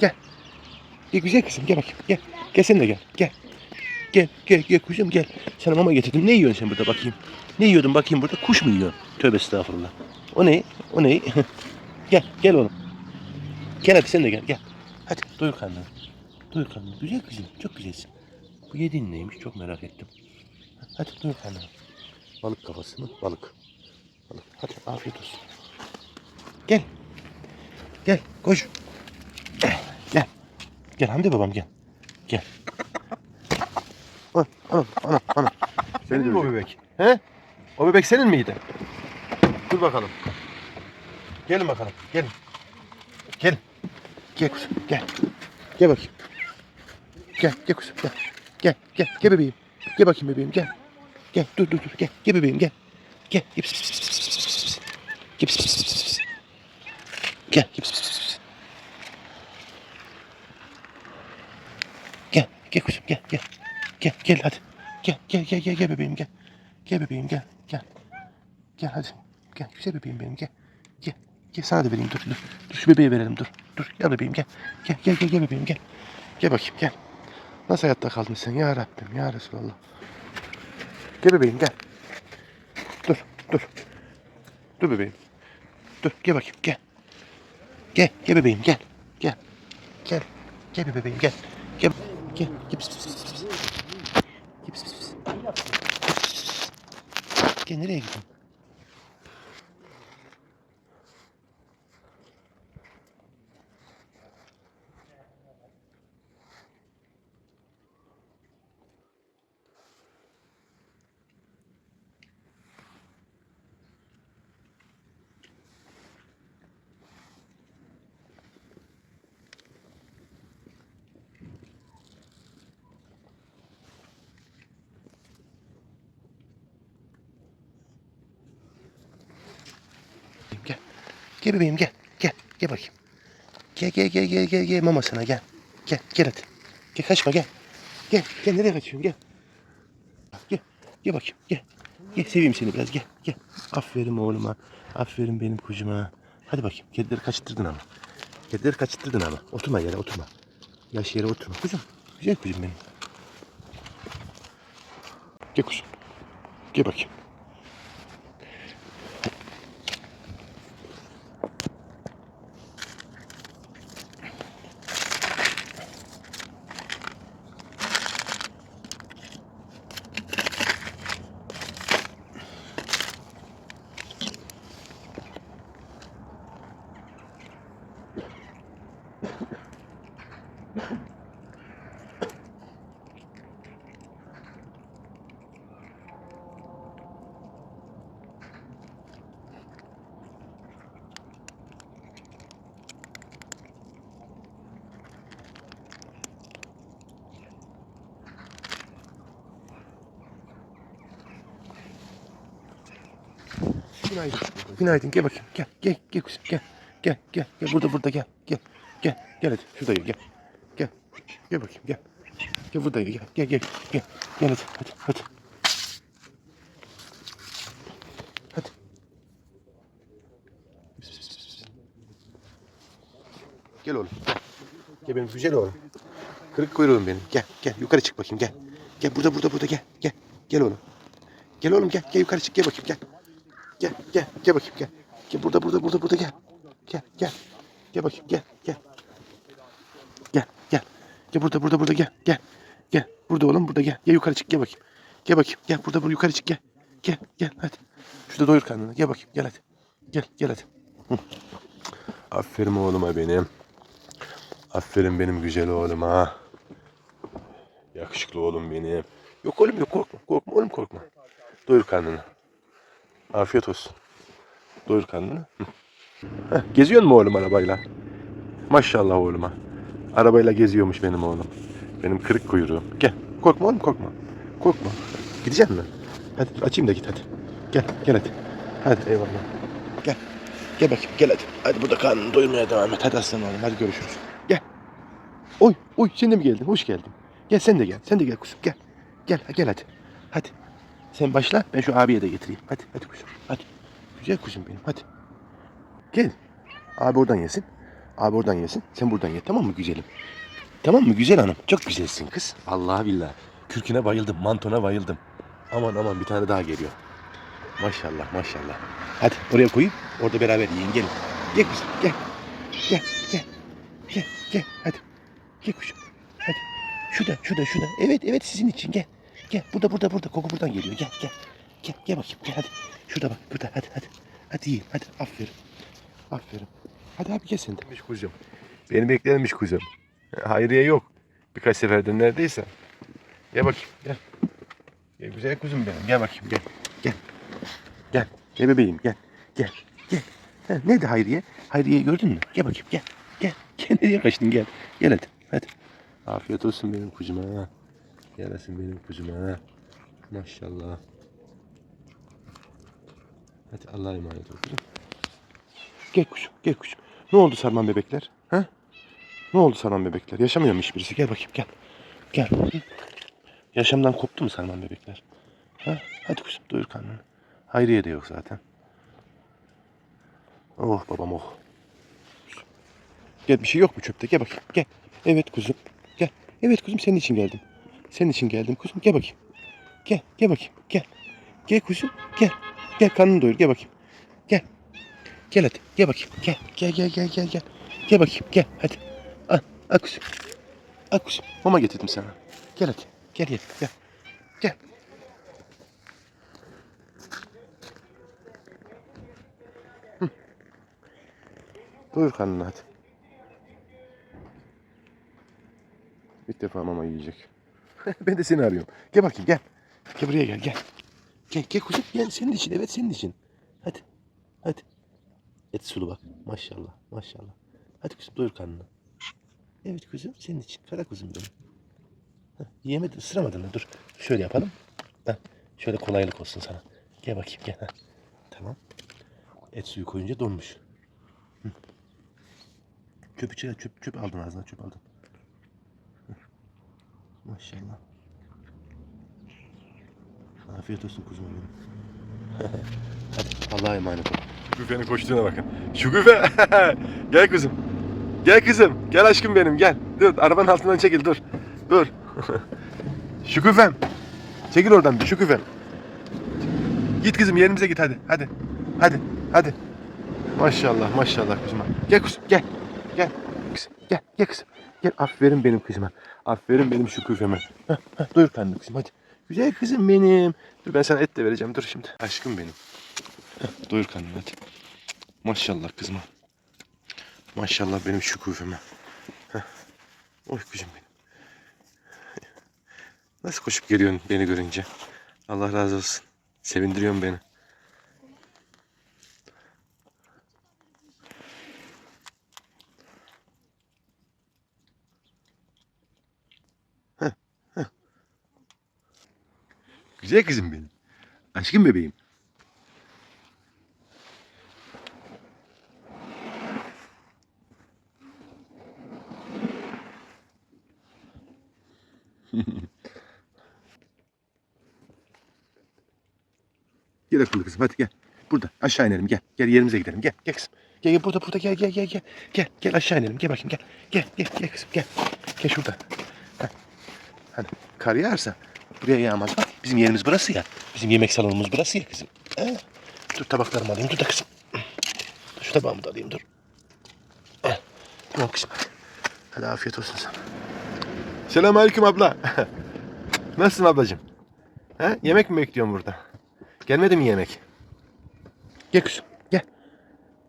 Gel. Gel güzel kızım gel bakayım. Gel. Gel sen de gel. Gel. Gel gel gel kuşum gel. Sana mama getirdim. Ne yiyorsun sen burada bakayım? Ne yiyordun bakayım burada? Kuş mu yiyorsun? Tövbe estağfurullah. O ne? O ne? gel gel oğlum. Gel hadi sen de gel gel. Hadi doyur karnını. Doyur karnını. Güzel kızım. Çok güzelsin. Bu yediğin neymiş? Çok merak ettim. Hadi doyur karnını. Balık kafası mı? Balık. Balık. Hadi afiyet olsun. Gel. Gel koş. Gel. Hamdi babam gel. Gel. Anam anam anam. Senin mi o bebek? He? O bebek senin miydi? Dur bakalım. Gelin bakalım. Gelin. Gelin. Gel kuzum gel. Gel bakayım. Gel gel kuzum gel. Gel gel gel bebeğim. Gel bakayım bebeğim gel. Gel dur dur dur gel. Gel bebeğim gel. Gel. Gel. Gel. Gel gel pis pis pis pis. Gel kuzum gel gel. Gel gel hadi. Gel gel gel gel gel bebeğim gel. Gel bebeğim gel gel. Gel hadi. Gel güzel bebeğim benim gel. Gel. Gel sana da vereyim dur dur. Dur şu bebeğe verelim dur. Dur gel bebeğim gel. Gel gel gel gel bebeğim gel. Gel bakayım gel. Nasıl hayatta kaldın sen ya Rabbim ya Resulallah. Gel bebeğim gel. Dur dur. Dur bebeğim. Dur gel bakayım gel. Gel gel bebeğim gel. Gel. Gel. Gel bebeğim gel. Gel. Gel. Pis pis pis pis. Gel pis pis pis. Gel nereye gidiyorsun? Gel. Gel bebeğim gel. Gel. Gel bakayım. Gel gel gel gel gel gel mama sana gel. Gel gel hadi. Gel kaçma gel. Gel gel nereye kaçıyorsun gel. Gel. Gel bakayım gel. Gel seveyim seni biraz gel. Gel. Aferin oğluma. Aferin benim kucuma. Hadi bakayım. Kedileri kaçırttırdın ama. Kedileri kaçırttırdın ama. Oturma yere oturma. Yaş yere oturma. Kuzum. Güzel kuzum benim. Gel kuzum. Gel bakayım. Günaydın. Günaydın. Gel bakayım. Gel. Gel. Gel kuzum. Gel. Gel. Gel. Gel. Burada burada gel. Gel. Gel. Gel hadi. Şurada gel. Gel. Gel. Gel bakayım. Gel. Gel burada gel. Gel. Gel. Gel. Gel hadi. Hadi. Hadi. Hadi. Gel oğlum. Gel benim güzel oğlum. Kırık kuyruğum benim. Gel. Gel. Yukarı çık bakayım. Gel. Gel burada burada burada gel. Gel. Gel oğlum. Gel oğlum gel. Gel yukarı çık. Gel bakayım. Gel. Gel gel gel bakayım gel. Gel burada burada burada burada gel. Gel gel. Gel bakayım gel gel. Gel gel. Gel burada burada burada gel gel. Gel burada oğlum burada gel. Gel yukarı çık gel bakayım. Gel bakayım gel burada burada yukarı çık gel. Gel gel hadi. Şurada doyur karnını. Gel bakayım gel hadi. Gel gel hadi. Hı. Aferin oğluma benim. Aferin benim güzel oğluma. Yakışıklı oğlum benim. Yok oğlum yok korkma. Korkma oğlum korkma. Doyur karnını. Afiyet olsun. Doyur karnını. Heh, geziyor mu oğlum arabayla? Maşallah oğluma. Arabayla geziyormuş benim oğlum. Benim kırık kuyruğum. Gel. Korkma oğlum korkma. Korkma. Gidecek mi? Hadi açayım da git hadi. Gel gel hadi. Hadi eyvallah. Gel. Gel bakayım gel hadi. Hadi burada karnını doyurmaya devam et. Hadi aslan oğlum hadi görüşürüz. Gel. Oy oy sen de mi geldin? Hoş geldin. Gel sen de gel. Sen de gel kuzum gel. Gel gel hadi. Hadi. Sen başla ben şu abiye de getireyim. Hadi hadi kuzum hadi. Güzel kuzum benim hadi. Gel. Abi oradan yesin. Abi oradan yesin. Sen buradan ye. Tamam mı güzelim? Tamam mı güzel hanım? Çok güzelsin kız. Allah billah. Kürküne bayıldım. Mantona bayıldım. Aman aman bir tane daha geliyor. Maşallah maşallah. Hadi oraya koyup orada beraber yiyin gelin. Gel kızım gel. Gel gel. Gel gel hadi. Gel kuşum. Hadi. Şurada şurada şurada. Evet evet sizin için gel. Gel burada burada burada. Koku buradan geliyor. Gel gel. Gel gel bakayım gel hadi. Şurada bak burada hadi hadi. Hadi yiyin hadi aferin. Aferin. Hadi abi gel sen de. Demiş kuzum. Beni beklenmiş kuzum. Hayriye yok. Birkaç seferdir neredeyse. Gel bakayım gel. Gel güzel kuzum benim. Gel bakayım gel. Gel. Gel. Gel bebeğim gel. Gel. Gel. Ha, nerede Hayriye? Hayriye gördün mü? Gel bakayım gel. Gel. Gel nereye kaçtın gel. Gel hadi. Hadi. Afiyet olsun benim kuzuma. Yarasın benim kuzuma. Maşallah. Hadi Allah'a emanet ol kuzum. Gel kuşum, gel kuşum. Ne oldu sarman bebekler? Ha? Ne oldu sarman bebekler? Yaşamıyor mu hiçbirisi? Gel bakayım gel. Gel. Yaşamdan koptu mu sarman bebekler? Ha? Hadi kuşum doyur karnını. Hayriye de yok zaten. Oh babam oh. Gel bir şey yok mu çöpte? Gel bakayım. Gel. Evet kuzum. Gel. Evet kuzum senin için geldim. Senin için geldim kuzum. Gel bakayım. Gel. Gel bakayım. Gel. Gel kuzum. Gel. Gel karnını doyur. Gel bakayım. Gel. Gel hadi. Gel bakayım. Gel. Gel gel gel gel gel. Gel bakayım. Gel hadi. Al. Al kuzum. Al kuzum. Mama getirdim sana. Gel hadi. Gel gel. Gel. Gel. Doyur karnını hadi. İlk defa mama yiyecek. ben de seni arıyorum. Gel bakayım gel. Gel buraya gel gel. Gel gel kuzum gel senin için evet senin için. Hadi. Hadi. Et sulu bak. Maşallah maşallah. Hadi kuzum doyur karnını. Evet kuzum senin için. Kara kuzum benim. Heh, yiyemedin ısıramadın? Dur şöyle yapalım. Heh, şöyle kolaylık olsun sana. Gel bakayım gel. Heh. Tamam. Et suyu koyunca donmuş. Çöpü çöp, çöp, çöp aldın ağzına çöp aldın. Maşallah. Afiyet olsun kuzum benim. Hadi Allah'a emanet ol. Şükufe'nin koştuğuna bakın. Şükufe! gel kızım. Gel kızım. Gel aşkım benim gel. Dur arabanın altından çekil dur. Dur. Şükufem. Çekil oradan bir Şükufem. Git kızım yerimize git hadi. Hadi. Hadi. Hadi. Maşallah maşallah kızıma. Gel kızım gel. Gel. Kızım, gel gel kızım. Gel aferin benim kızıma. Aferin benim Şükufe'me. Heh, heh, doyur karnını kızım hadi. Güzel kızım benim. Dur ben sana et de vereceğim dur şimdi. Aşkım benim. Heh, doyur karnını hadi. Maşallah kızıma. Maşallah benim Şükufe'me. Heh. Oy kızım benim. Nasıl koşup geliyorsun beni görünce? Allah razı olsun. Sevindiriyorsun beni. Güzel kızım benim. Aşkım bebeğim. Gel akıllı kızım hadi gel. Burada aşağı inelim gel. Gel yerimize gidelim gel. Gel kızım. Gel gel burada burada gel gel gel gel. Gel gel aşağı inelim gel bakayım gel. Gel gel gel kızım gel. Gel şurada. Heh. Hani kar yağarsa buraya yağmaz bak. Bizim yerimiz burası ya. Bizim yemek salonumuz burası ya kızım. He. Dur tabaklarımı alayım dur da kızım. Dur, Şu tabağımı da alayım dur. Heh. Tamam kızım hadi. Hadi afiyet olsun sana. Selamünaleyküm abla. Nasılsın ablacığım? He? Yemek mi bekliyorsun burada? Gelmedi mi yemek? Gel kızım gel.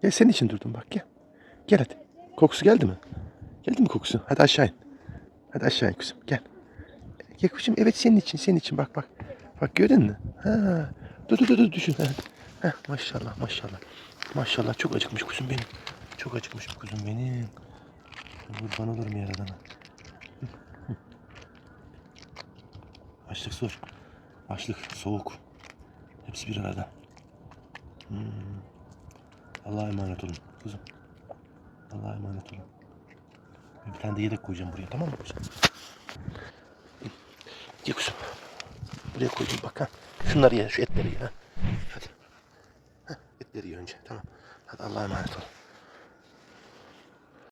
Gel senin için durdum bak gel. Gel hadi. Kokusu geldi mi? Geldi mi kokusu? Hadi aşağı in. Hadi aşağı in kızım gel. Kızım evet senin için senin için bak bak. Bak gördün mü? Ha. Dur dur dur, düşün. Ha. Heh, maşallah maşallah. Maşallah çok acıkmış kuzum benim. Çok acıkmış bu kuzum benim. Kurban olurum yaradana. Açlık zor. Açlık, soğuk. Hepsi bir arada. Hmm. Allah'a emanet olun kızım. Allah'a emanet olun. Bir tane de yedek koyacağım buraya tamam mı kızım? Gel kızım. Buraya koydum bak ha. Şunları ye, şu etleri ye ha. Hadi. Heh, etleri ye önce tamam. Hadi Allah'a emanet ol.